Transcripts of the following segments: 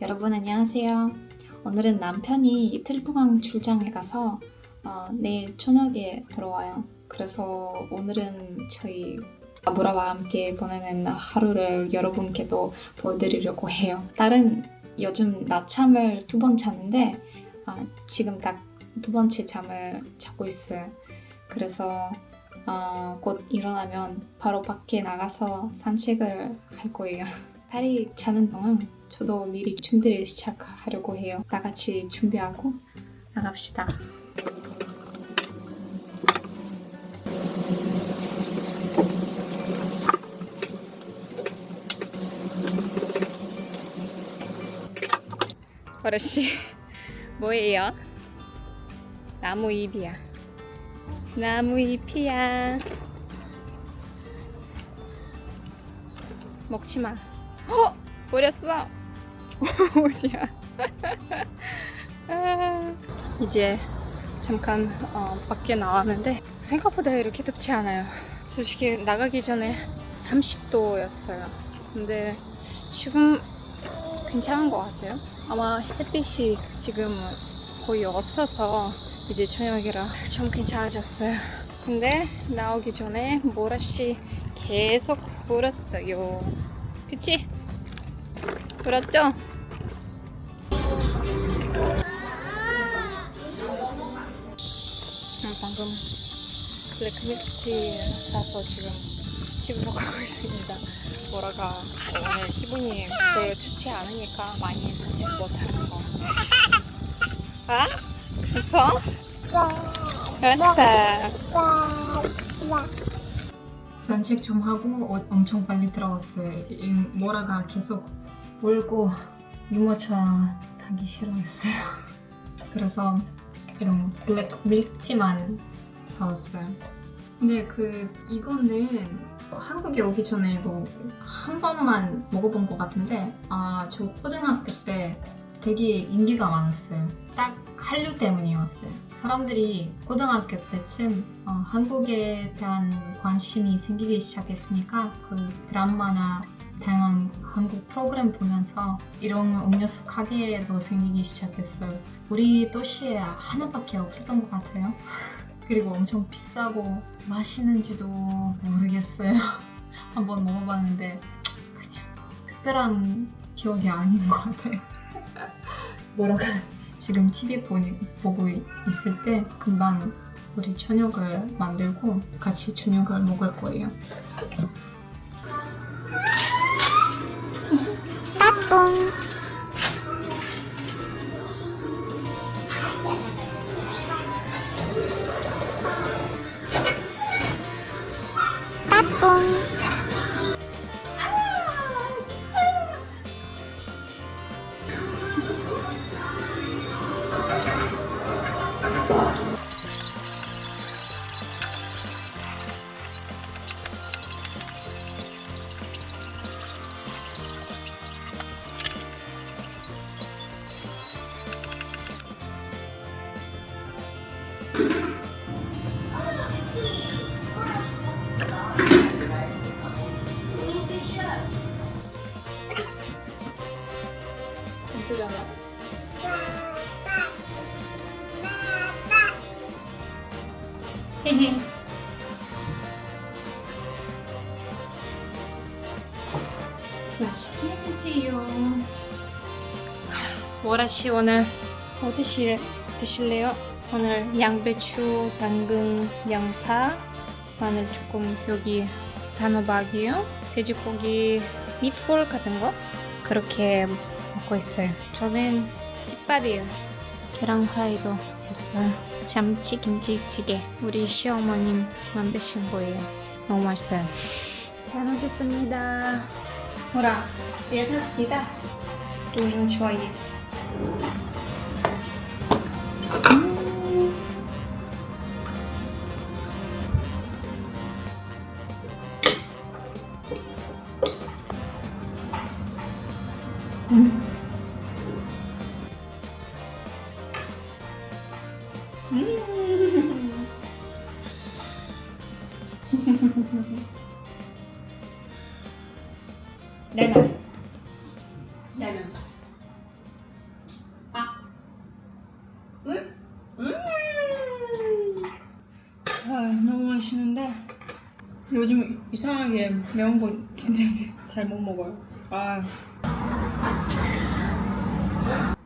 여러분 안녕하세요. 오늘은 남편이 이틀 동안 출장에 가서 어, 내일 저녁에 들어와요. 그래서 오늘은 저희 아브라와 함께 보내는 하루를 여러분께도 보여드리려고 해요. 딸은 요즘 낮잠을 두 번 자는데 아, 지금 딱 두 번째 잠을 자고 있어요. 그래서 어, 곧 일어나면 바로 밖에 나가서 산책을 할 거예요. 딸이 자는 동안 저도 미리 준비를 시작하려고 해요. 다 같이 준비하고 나갑시다. 어르신 뭐예요? 나무 잎이야. 나무 잎이야. 먹지 마. 어? 버렸어. 어디야? 아, 이제 잠깐 어, 밖에 나왔는데 생각보다 이렇게 덥지 않아요. 솔직히 나가기 전에 30도였어요. 근데 지금 괜찮은 것 같아요. 아마 햇빛이 지금 거의 없어서 이제 저녁이라 좀 괜찮아졌어요. 근데 나오기 전에 모라씨 계속 불었어요. 그치? 불었죠? 음, 방금 블랙milk티 사서 지금 집으로 가고 있습니다. 모라가 오늘 기분이 별로 좋지 않으니까 많이 사실 못하는 거. 아? 웃어? 알았어. 산책 좀 하고 어- 엄청 빨리 들어왔어요. 이 모라가 계속 울고 유모차 타기 싫어했어요. 그래서 이런 블랙 밀크티만 사왔어요. 근데 그 이거는 한국에 오기 전에 이거 한 번만 먹어본 것 같은데 아 저 고등학교 때 되게 인기가 많았어요. 딱 한류 때문이었어요. 사람들이 고등학교 때쯤 어, 한국에 대한 관심이 생기기 시작했으니까 그 드라마나 다양한 한국 프로그램 보면서 이런 음료수 가게도 생기기 시작했어요. 우리 도시에 하나밖에 없었던 것 같아요. 그리고 엄청 비싸고 맛있는지도 모르겠어요. 한번 먹어봤는데 그냥 특별한 기억이 아닌 것 같아요. 뭐라가 지금 TV 보니, 보고 있을 때 금방 우리 저녁을 만들고 같이 저녁을 먹을 거예요. 예쁘 맛있게 드세요. 모라씨 오늘 뭐 드실, 드실래요? 오늘 양배추, 당근, 양파, 마늘 조금 여기 단호박이요, 돼지고기 밑볼 같은 거 그렇게 먹고 있어요. 저는 집밥이에요. 계란 후라이도 했어요. 참치 김치찌개 우리 시어머님 만드신 거예요. 너무 맛있어요. 잘 먹겠습니다. Ура! Приятного аппетита! Тоже начала есть. 네 나는 나는 네 아 응? 음. 아 너무 맛있는데 요즘 이상하게 매운 거 진짜 잘 못 먹어요. 아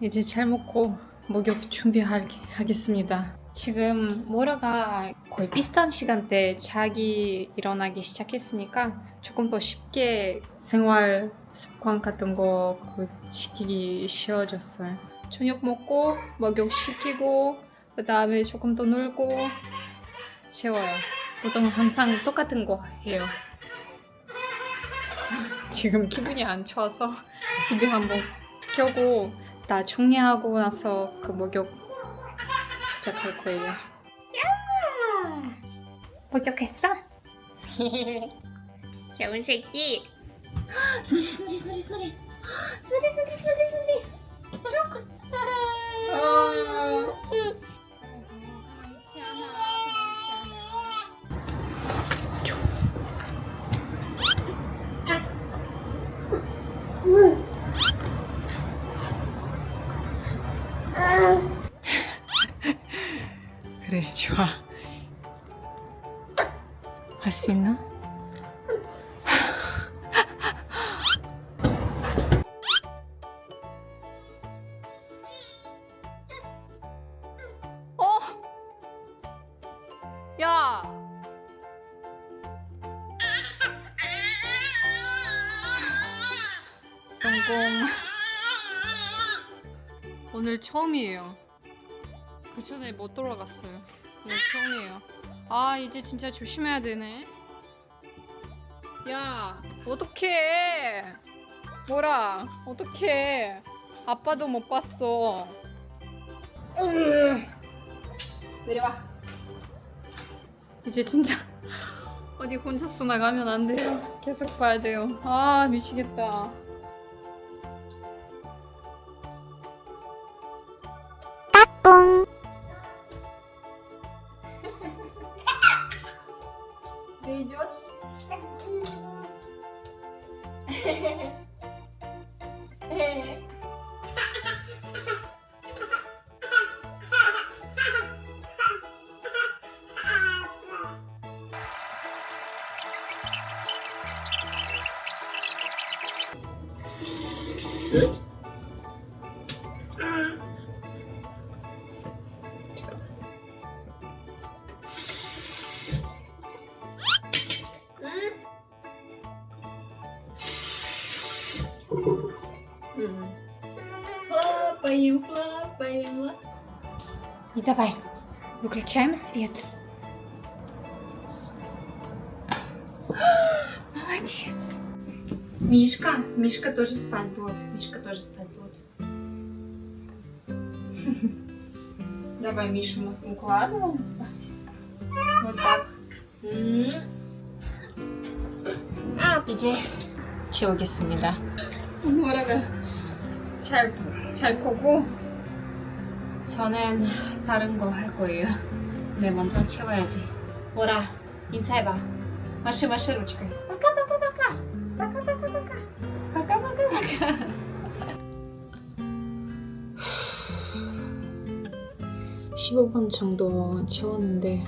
이제 잘 먹고 목욕 준비하겠습니다. 지금 모라가 거의 비슷한 시간대 자기 일어나기 시작했으니까 조금 더 쉽게 생활 습관 같은 거그 지키기 쉬워졌어요. 저녁 먹고 목욕 시키고 그 다음에 조금 더 놀고 채워요. 보통 항상 똑같은 거 해요. 지금 기분이 안 좋아서 TV 한번 켜고 다 정리하고 나서 그 목욕 시작할 거예요. 야! 목욕했어? 귀여운 새끼. 스누리 스누리 스누리 스누리 스누리 스누리 스누리 스누리 그래 좋아. 할 수 있나? 어? 야! 성공. 오늘 처음이에요. 그 전에 못 돌아갔어요. 오늘 처음이에요. 아 이제 진짜 조심해야 되네. 야 어떡해? 뭐라? 어떡해? 아빠도 못 봤어. 으. 내려와. 이제 진짜 어디 혼자서 나가면 안 돼요. 계속 봐야 돼요. 아 미치겠다. Ты идешь? М. Хлопаем, хлопаем, И давай. Выключаем свет. Молодец. Мишка, Мишка тоже спать будет. Мишка тоже спать будет. Давай Мишу мы укладываем спать. Вот так. М. Иди. Чего да? 뭐라가 잘, 잘 거고 저는 다른 거 할 거예요. 네, 먼저 채워야지. 뭐라 인사해봐. 마시 마시 루치가. 빠까 빠까 빠까. 빠까 빠까 빠까. 빠까 빠까 빠까. 15분 정도 채웠는데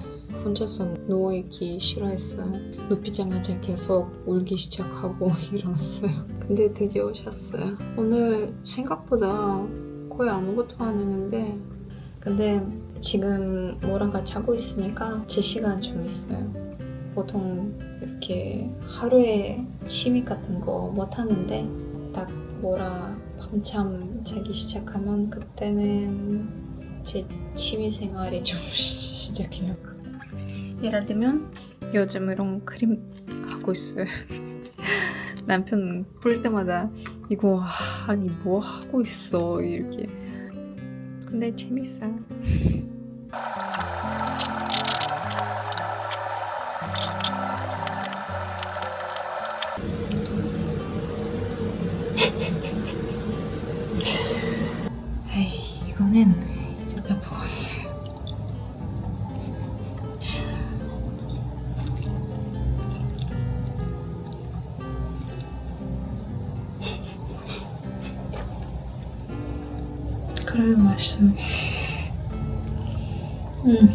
혼자서 누워있기 싫어했어요. 눕히자마자 계속 울기 시작하고 일어났어요. 근데 드디어 잤어요. 오늘 생각보다 거의 아무것도 안 했는데 근데 지금 뭐랑가 자고 있으니까 제 시간 좀 있어요. 보통 이렇게 하루에 취미 같은 거 못 하는데 딱 뭐라 밤잠 자기 시작하면 그때는 제 취미 생활이 좀 시작해요. 예를 들면 요즘 이런 그림 하고 있어요. 남편 볼 때마다 이거 아니 뭐 하고 있어 이렇게. 근데 재밌어요. kırmızı başladım. Hmm.